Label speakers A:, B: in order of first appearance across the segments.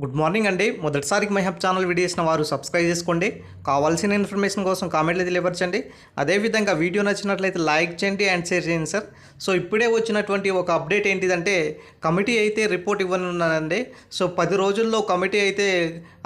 A: Good morning అండి. మొదటిసారికి my hub channel video చేసిన వారు సబ్స్క్రైబ్ చేసుకోండి. కావాల్సిన ఇన్ఫర్మేషన్ కోసం కామెంట్లు తెలియపరచండి. అదేవిధంగా వీడియో నచ్చినట్లయితే లైక్ చేయండి అండ్ షేర్ చేయండి సార్. సో ఇప్పుడే వచ్చినటువంటి ఒక అప్డేట్ ఏంటిదంటే కమిటీ అయితే రిపోర్ట్ ఇవ్వనున్నానండి. సో పది రోజుల్లో కమిటీ అయితే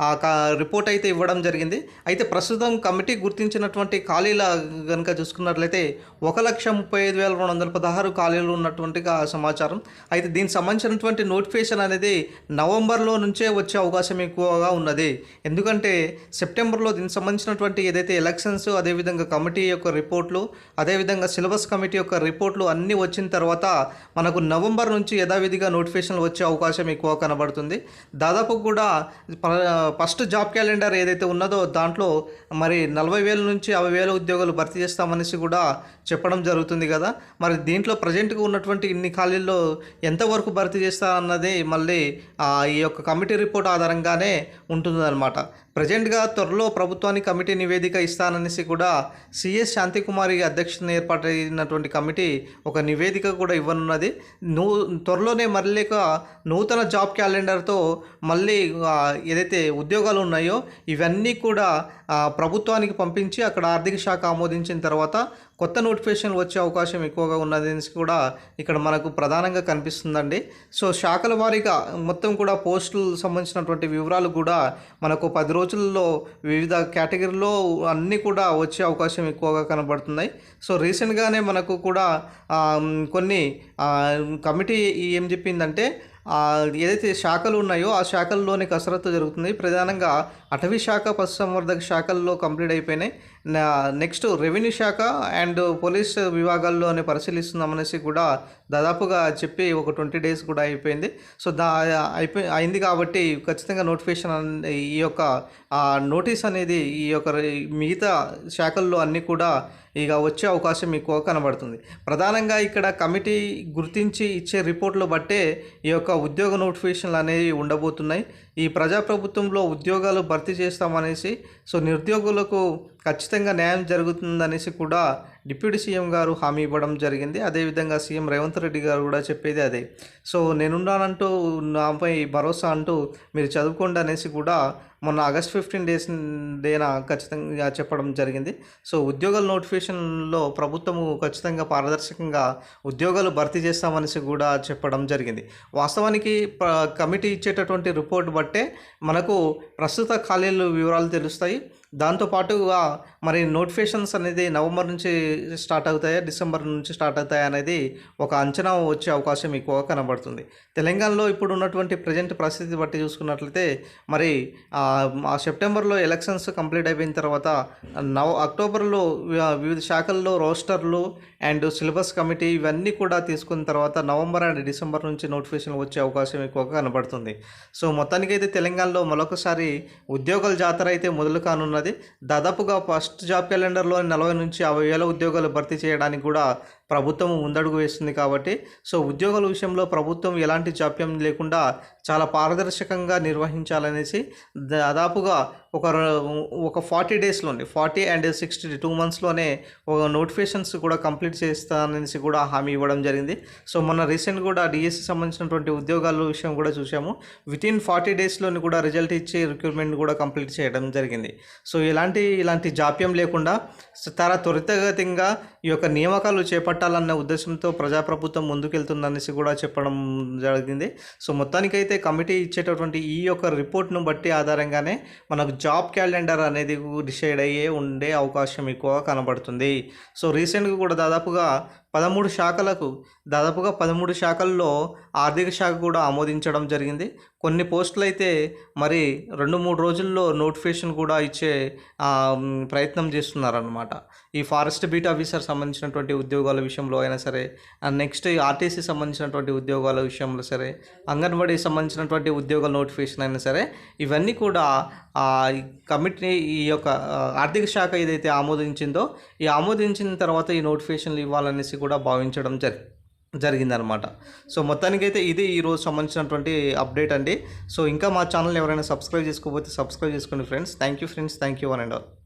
A: ఆ రిపోర్ట్ అయితే ఇవ్వడం జరిగింది. అయితే ప్రస్తుతం కమిటీ గుర్తించినటువంటి ఖాళీల కనుక చూసుకున్నట్లయితే ఒక లక్ష ముప్పై ఐదు వేల రెండు వందల పదహారు ఖాళీలు ఉన్నటువంటిగా సమాచారం. అయితే దీనికి సంబంధించినటువంటి నోటిఫికేషన్ అనేది నవంబర్లో నుంచే వచ్చే అవకాశం ఎక్కువగా ఉన్నది. ఎందుకంటే సెప్టెంబర్లో దీనికి సంబంధించినటువంటి ఏదైతే ఎలక్షన్స్ అదేవిధంగా కమిటీ యొక్క రిపోర్ట్లు అదేవిధంగా సిలబస్ కమిటీ యొక్క రిపోర్ట్లు అన్నీ వచ్చిన తర్వాత మనకు నవంబర్ నుంచి యథావిధిగా నోటిఫికేషన్లు వచ్చే అవకాశం ఎక్కువ కనబడుతుంది. దాదాపు కూడా ప- ఫస్ట్ జాబ్ క్యాలెండర్ ఏదైతే ఉన్నదో దాంట్లో మరి నలభై వేల నుంచి యాభై వేల ఉద్యోగాలు భర్తీ చేస్తామనేసి కూడా చెప్పడం జరుగుతుంది కదా. మరి దీంట్లో ప్రజెంట్గా ఉన్నటువంటి ఇన్ని ఖాళీల్లో ఎంతవరకు భర్తీ చేస్తా అన్నది మళ్ళీ ఈ యొక్క కమిటీ రిపోర్ట్ ఆధారంగానే ఉంటుందన్నమాట. ప్రజెంట్గా త్వరలో ప్రభుత్వానికి కమిటీ నివేదిక ఇస్తాననేసి కూడా సిఎస్ శాంతికుమారి అధ్యక్షతన ఏర్పాటైనటువంటి కమిటీ ఒక నివేదిక కూడా ఇవ్వనున్నది. నూ త్వరలోనే మళ్ళీ ఒక నూతన జాబ్ క్యాలెండర్తో మళ్ళీ ఏదైతే ఉద్యోగాలు ఉన్నాయో ఇవన్నీ కూడా ప్రభుత్వానికి పంపించి అక్కడ ఆర్థిక శాఖ ఆమోదించిన తర్వాత కొత్త నోటిఫికేషన్లు వచ్చే అవకాశం ఎక్కువగా ఉన్నది కూడా ఇక్కడ మనకు ప్రధానంగా కనిపిస్తుందండి. సో శాఖల వారీగా మొత్తం కూడా పోస్టులు సంబంధించినటువంటి వివరాలు కూడా మనకు పది రోజుల్లో వివిధ కేటగిరీలో అన్నీ కూడా వచ్చే అవకాశం ఎక్కువగా కనబడుతున్నాయి. సో రీసెంట్గానే మనకు కూడా కొన్ని కమిటీ ఏం చెప్పిందంటే ఏదైతే శాఖలు ఉన్నాయో ఆ శాఖల్లోనే కసరత్తు జరుగుతుంది. ప్రధానంగా అటవీ శాఖ పశుసంవర్ధక శాఖల్లో కంప్లీట్ అయిపోయినాయి. నెక్స్ట్ రెవెన్యూ శాఖ అండ్ పోలీస్ విభాగాల్లోనే పరిశీలిస్తున్నామనేసి కూడా దాదాపుగా చెప్పి ఒక ట్వంటీ డేస్ కూడా అయిపోయింది. సో దా అయిపోయి అయింది కాబట్టి ఖచ్చితంగా నోటిఫికేషన్ ఈ యొక్క నోటీస్ అనేది ఈ యొక్క మిగతా శాఖల్లో అన్నీ కూడా ఇక వచ్చే అవకాశం ఎక్కువ కనబడుతుంది. ప్రధానంగా ఇక్కడ కమిటీ గుర్తించి ఇచ్చే రిపోర్ట్లు బట్టే ఈ యొక్క ఉద్యోగ నోటిఫికేషన్లు అనేవి ఉండబోతున్నాయి. ఈ ప్రజాప్రభుత్వంలో ఉద్యోగాలు భర్తీ చేస్తామనేసి సో నిరుద్యోగులకు ఖచ్చితంగా న్యాయం జరుగుతుందనేసి కూడా డిప్యూటీ సీఎం గారు హామీ ఇవ్వడం జరిగింది. అదేవిధంగా సీఎం రేవంత్ రెడ్డి గారు కూడా చెప్పేది అదే. సో నేనున్నానంటూ నాపై భరోసా అంటూ మీరు చదువుకోండి అనేసి కూడా మొన్న ఆగస్ట్ ఫిఫ్టీన్ డేస్ డేన ఖచ్చితంగా చెప్పడం జరిగింది. సో ఉద్యోగాల నోటిఫికేషన్లో ప్రభుత్వము ఖచ్చితంగా పారదర్శకంగా ఉద్యోగాలు భర్తీ చేస్తామనేసి కూడా చెప్పడం జరిగింది. వాస్తవానికి ప- కమిటీ ఇచ్చేటటువంటి రిపోర్ట్ బట్టే మనకు ప్రస్తుత ఖాళీలు వివరాలు తెలుస్తాయి. దాంతోపాటుగా మరి నోటిఫికేషన్స్ అనేది నవంబర్ నుంచి స్టార్ట్ అవుతాయా డిసెంబర్ నుంచి స్టార్ట్ అవుతాయా అనేది ఒక అంచనా వచ్చే అవకాశం ఎక్కువ కనబడుతుంది. తెలంగాణలో ఇప్పుడు ఉన్నటువంటి ప్రజెంట్ పరిస్థితి బట్టి చూసుకున్నట్లయితే మరి ఆ, సెప్టెంబర్లో ఎలక్షన్స్ కంప్లీట్ అయిపోయిన తర్వాత నవ అక్టోబర్లో వివిధ శాఖల్లో రోస్టర్లు అండ్ సిలబస్ కమిటీ ఇవన్నీ కూడా తీసుకున్న తర్వాత నవంబర్ అండ్ డిసెంబర్ నుంచి నోటిఫికేషన్ వచ్చే అవకాశం ఎక్కువగా కనబడుతుంది. సో మొత్తానికైతే తెలంగాణలో మరొకసారి ఉద్యోగాల జాతర అయితే మొదలు కానున్నది దాదాపుగా ఫస్ట్ జాబ్ క్యాలెండర్లో నలభై నుంచి యాభై వేల ఉద్యోగాలు భర్తీ చేయడానికి కూడా ప్రభుత్వం ముందడుగు వేస్తుంది కాబట్టి సో ఉద్యోగాల విషయంలో ప్రభుత్వం ఎలాంటి జాప్యం లేకుండా చాలా పారదర్శకంగా నిర్వహించాలనేసి దాదాపుగా ఒక ఒక ఫార్టీ డేస్లోనే ఫార్టీ అండ్ సిక్స్టీ టూ మంత్స్లోనే ఒక నోటిఫికేషన్స్ కూడా కంప్లీట్ చేస్తాననేసి కూడా హామీ ఇవ్వడం జరిగింది. సో మొన్న రీసెంట్ కూడా డిఎస్సి సంబంధించినటువంటి ఉద్యోగాల విషయం కూడా చూసాము విత్ ఇన్ ఫార్టీ డేస్లోని కూడా రిజల్ట్ ఇచ్చి రిక్రూట్మెంట్ కూడా కంప్లీట్ చేయడం జరిగింది. సో ఇలాంటి ఇలాంటి జాప్యం లేకుండా చాలా త్వరితగతిగా ఈ యొక్క నియామకాలు చేపట్టాలన్న ఉద్దేశంతో ప్రజాప్రభుత్వం ముందుకెళ్తుందనేసి కూడా చెప్పడం జరిగింది. సో మొత్తానికైతే కమిటీ ఇచ్చేటటువంటి ఈ యొక్క రిపోర్ట్ను బట్టి ఆధారంగానే మనకు జాబ్ క్యాలెండర్ అనేది డిసైడ్ అయ్యే ఉండే అవకాశం ఎక్కువ కనబడుతుంది. సో రీసెంట్గా కూడా దాదాపుగా పదమూడు శాఖలకు దాదాపుగా పదమూడు శాఖల్లో ఆర్థిక శాఖ కూడా ఆమోదించడం జరిగింది. కొన్ని పోస్టులు అయితే మరి రెండు మూడు రోజుల్లో నోటిఫికేషన్ కూడా ఇచ్చే ప్రయత్నం చేస్తున్నారనమాట ఈ ఫారెస్ట్ బీట్ ఆఫీసర్ సంబంధించినటువంటి ఉద్యోగాల విషయంలో అయినా సరే నెక్స్ట్ ఆర్టీసీ సంబంధించినటువంటి ఉద్యోగాల విషయంలో సరే అంగన్వాడీ సంబంధించినటువంటి ఉద్యోగాల నోటిఫికేషన్ అయినా సరే ఇవన్నీ కూడా కమిటీని ఈ కమిటీ ఈ యొక్క ఆర్థిక శాఖ ఏదైతే ఆమోదించిందో ఈ ఆమోదించిన తర్వాత ఈ నోటిఫికేషన్లు ఇవ్వాలనేసి కూడా భావించడం జరి జరిగిందనమాట. సో మొత్తానికైతే ఇది ఈరోజు సంబంధించినటువంటి అప్డేట్ అండి. సో ఇంకా మా ఛానల్ ఎవరైనా సబ్స్క్రైబ్ చేసుకోకపోతే సబ్స్క్రైబ్ చేసుకోండి friends. Thank you friends. Thank you one and all.